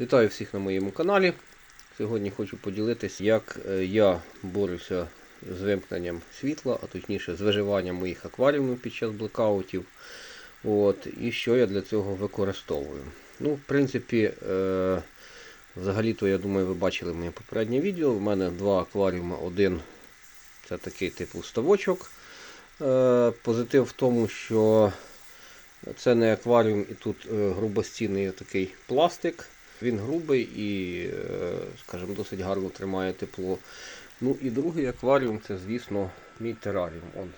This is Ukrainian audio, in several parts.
Вітаю всіх на моєму каналі. Сьогодні хочу поділитися, як е, я борюся з вимкненням світла, а точніше з виживанням моїх акваріумів під час блекаутів. От, і що я для цього використовую. Ну, в принципі, е, взагалі-то, я думаю, ви бачили моє попереднє відео. У мене два акваріуми. Один це такий типу ставочок. Е, позитив в тому, що це не акваріум і тут е, грубостінний такий пластик. Він грубий і, е, скажімо, досить гарно тримає тепло. Ну і другий акваріум це, звісно, мій тераріум. Он,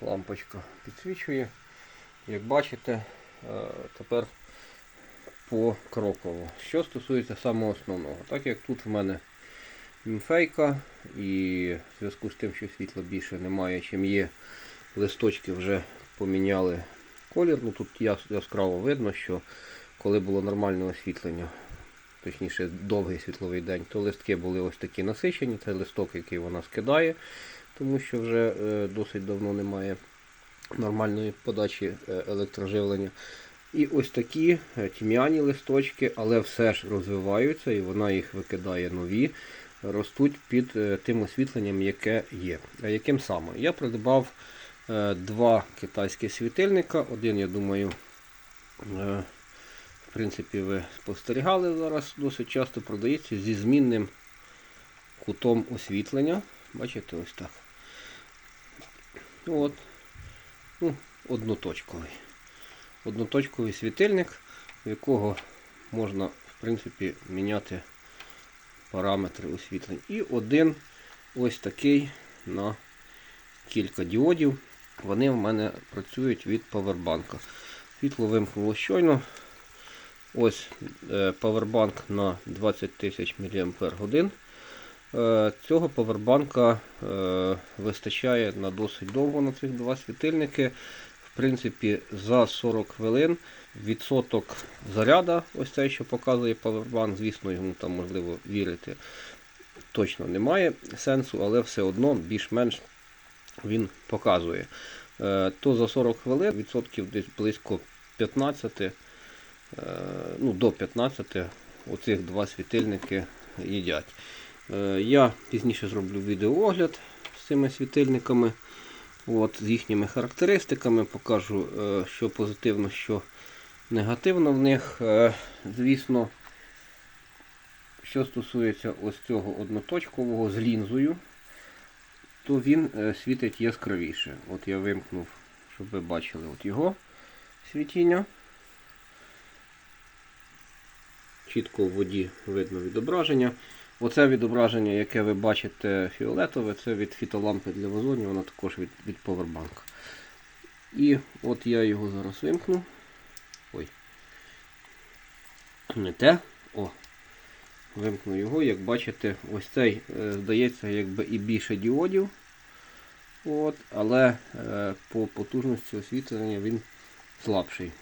лампочка підсвічує. Як бачите, е, тепер покроково. Що стосується самого основного, так як тут в мене мімфейка і в зв'язку з тим, що світла більше немає, чим є, листочки вже поміняли колір. Ну Тут яскраво видно, що коли було нормальне освітлення, точніше довгий світловий день, то листки були ось такі насичені. Це листок, який вона скидає, тому що вже е, досить давно немає нормальної подачі е, електроживлення. І ось такі е, тьмяні листочки, але все ж розвиваються і вона їх викидає нові, ростуть під тим освітленням, яке є. А яким саме? Я придбав два китайські світильника. Один, я думаю, в принципі, ви спостерігали зараз, досить часто продається зі змінним кутом освітлення. Бачите, ось так. От. Ну, одноточковий. Одноточковий світильник, в якого можна, в принципі, міняти параметри освітлення. І один ось такий на кілька діодів. Вони в мене працюють від павербанка. Світло вимкнуло щойно. Ось е, павербанк на 20 тисяч мАч. Е, Цього павербанка е, вистачає на досить довго на цих два світильники. В принципі, за 40 хвилин відсоток заряда, ось цей, що показує павербанк, звісно, йому там можливо вірити точно немає сенсу, але все одно більш-менш він показує. То за 40 хвилин відсотків десь близько 15, е, ну до 15 оцих два світильники їдять. Е, Я пізніше зроблю відеоогляд з цими світильниками, от, з їхніми характеристиками, покажу, е, що позитивно, що негативно в них. Е, Звісно, що стосується ось цього одноточкового з лінзою, то він е, світить яскравіше. От я вимкнув, щоб ви бачили от його світіння. Чітко в воді видно відображення. Оце відображення, яке ви бачите фіолетове, це від фітолампи для вазонів, воно також від, від повербанка. І от я його зараз вимкну. Ой. Не те. О. Вимкну його, як бачите, ось цей, е, здається, якби і більше діодів. От, але е, по потужності освітлення він слабший.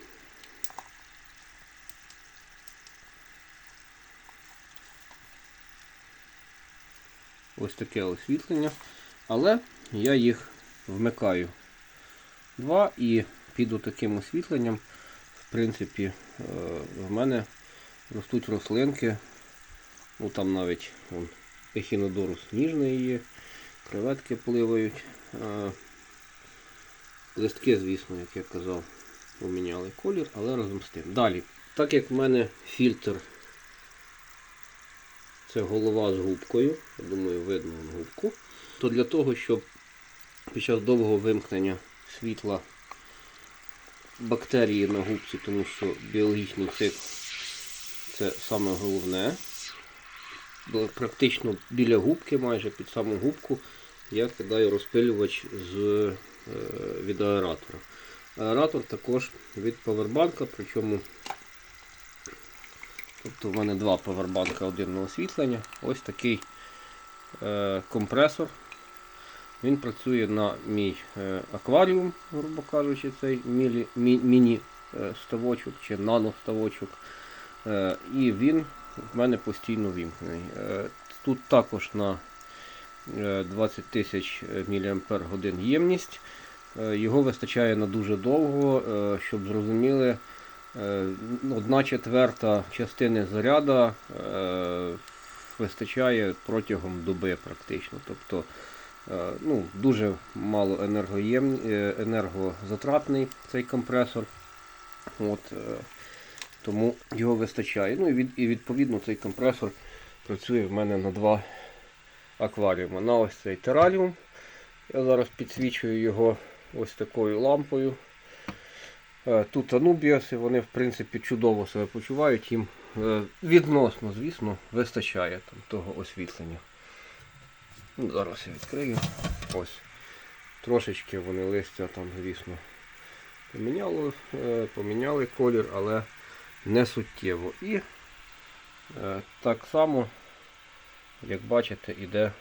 Ось таке освітлення. Але я їх вмикаю два і під таким освітленням, в принципі, е, в мене ростуть рослинки. Ну там навіть ехінодорус ніжний є, креветки пливають. Е, Листки, звісно, як я казав, поміняли колір, але разом з тим. Далі, так як в мене фільтр це голова з губкою, я думаю, видно губку, то для того, щоб під час довгого вимкнення світла бактерії на губці, тому що біологічний цикл це саме головне. Практично біля губки, майже під саму губку, я кидаю розпилювач з, е, від аератора. Аератор також від павербанка, причому тобто в мене два павербанка, один на освітлення. Ось такий е, компресор. Він працює на мій е, акваріум, грубо кажучи, цей міні-ставочок чи наноставочок. Е, і він в мене постійно вімкнений. Е, Тут також на е, 20 тисяч мАч ємність. Е, Його вистачає на дуже довго, е, щоб зрозуміли, Е, Одна четверта частини заряда е, вистачає протягом доби практично. Тобто е, ну, дуже мало енергоєм, е, енергозатратний цей компресор. От, е, тому його вистачає. Ну і, від, і відповідно цей компресор працює в мене на два акваріуми. На ось цей тераріум. Я зараз підсвічую його ось такою лампою. Е, Тут анубіаси, вони в принципі чудово себе почувають, їм е, відносно, звісно, вистачає там, того освітлення. Ну, Зараз я відкрию. Ось. Трошечки вони листя там, звісно, поміняло, е, поміняли колір, але не суттєво. І так само, як бачите, іде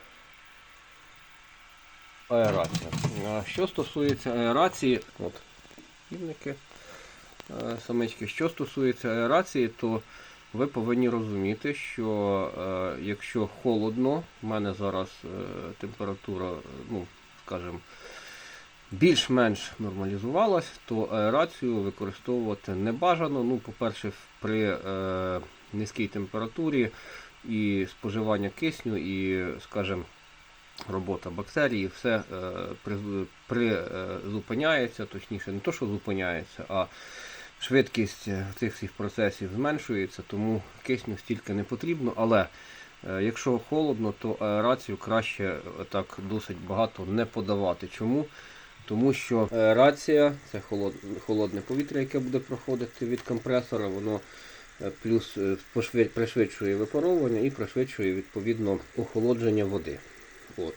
аерація. Що стосується аерації, от півники, самички, що стосується аерації, то ви повинні розуміти, що е, якщо холодно, в мене зараз е, температура, е, ну, скажімо, більш-менш нормалізувалась, то аерацію використовувати не бажано. Ну, по-перше, при е, низькій температурі і споживання кисню, і, скажімо, робота бактерій, все е, при, при, е, точніше, не то, що зупиняється, а швидкість е, цих всіх процесів зменшується, тому кисню стільки не потрібно. Але е, якщо холодно, то аерацію краще е, так досить багато не подавати. Чому? Тому що аерація це холодне повітря, яке буде проходити від компресора, воно плюс пришвидшує випаровування і пришвидшує відповідно охолодження води. От.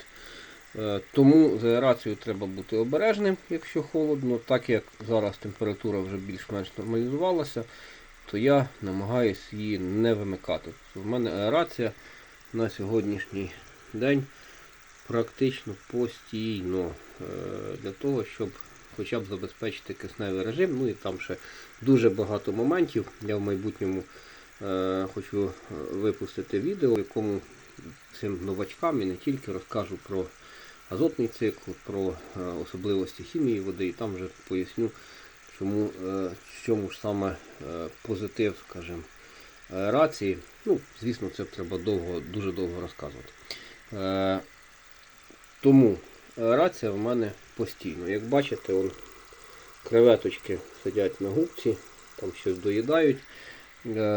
Е, Тому з аерацією треба бути обережним, якщо холодно, так як зараз температура вже більш-менш нормалізувалася, то я намагаюся її не вимикати. У мене аерація на сьогоднішній день практично постійно е, для того, щоб хоча б забезпечити кисневий режим. Ну і там ще дуже багато моментів. Я в майбутньому е, хочу випустити відео, в якому цим новачкам і не тільки розкажу про азотний цикл, про е, особливості хімії води, і там вже поясню, чому, е, в чому ж саме е, позитив, скажімо, аерації. Ну, звісно, це треба довго, дуже довго розказувати. Тому аерація в мене постійно. Як бачите, он, креветочки сидять на губці, там щось доїдають.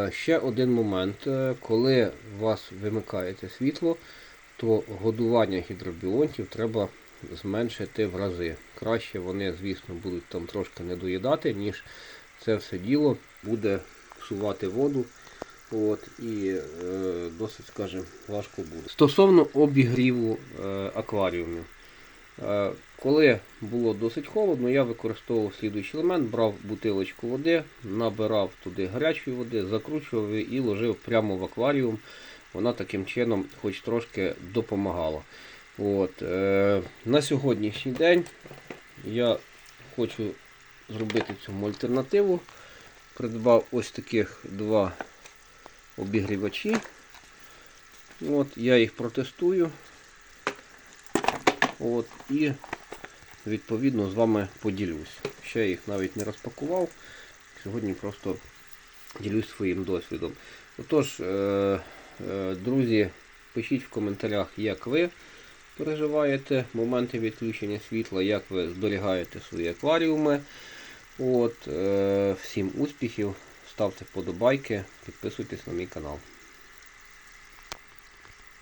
Ще один момент. Коли у вас вимикається світло, то годування гідробіонтів треба зменшити в рази. Краще вони, звісно, будуть там трошки не доїдати, ніж це все діло буде псувати воду. От, і е, досить, скажімо, важко буде. Стосовно обігріву е, акваріумів. Е, Коли було досить холодно, я використовував слідуючий елемент, брав бутилочку води, набирав туди гарячої води, закручував і ложив прямо в акваріум. Вона таким чином хоч трошки допомагала. От, е, на сьогоднішній день я хочу зробити цьому альтернативу. Придбав ось таких два обігрівачі. От, я їх протестую. От, і відповідно з вами поділюсь. Ще я їх навіть не розпакував. Сьогодні просто ділюсь своїм досвідом. Отож, е, друзі, пишіть в коментарях, як ви переживаєте моменти відключення світла, як ви зберігаєте свої акваріуми. От, е, всім успіхів, ставте вподобайки, підписуйтесь на мій канал.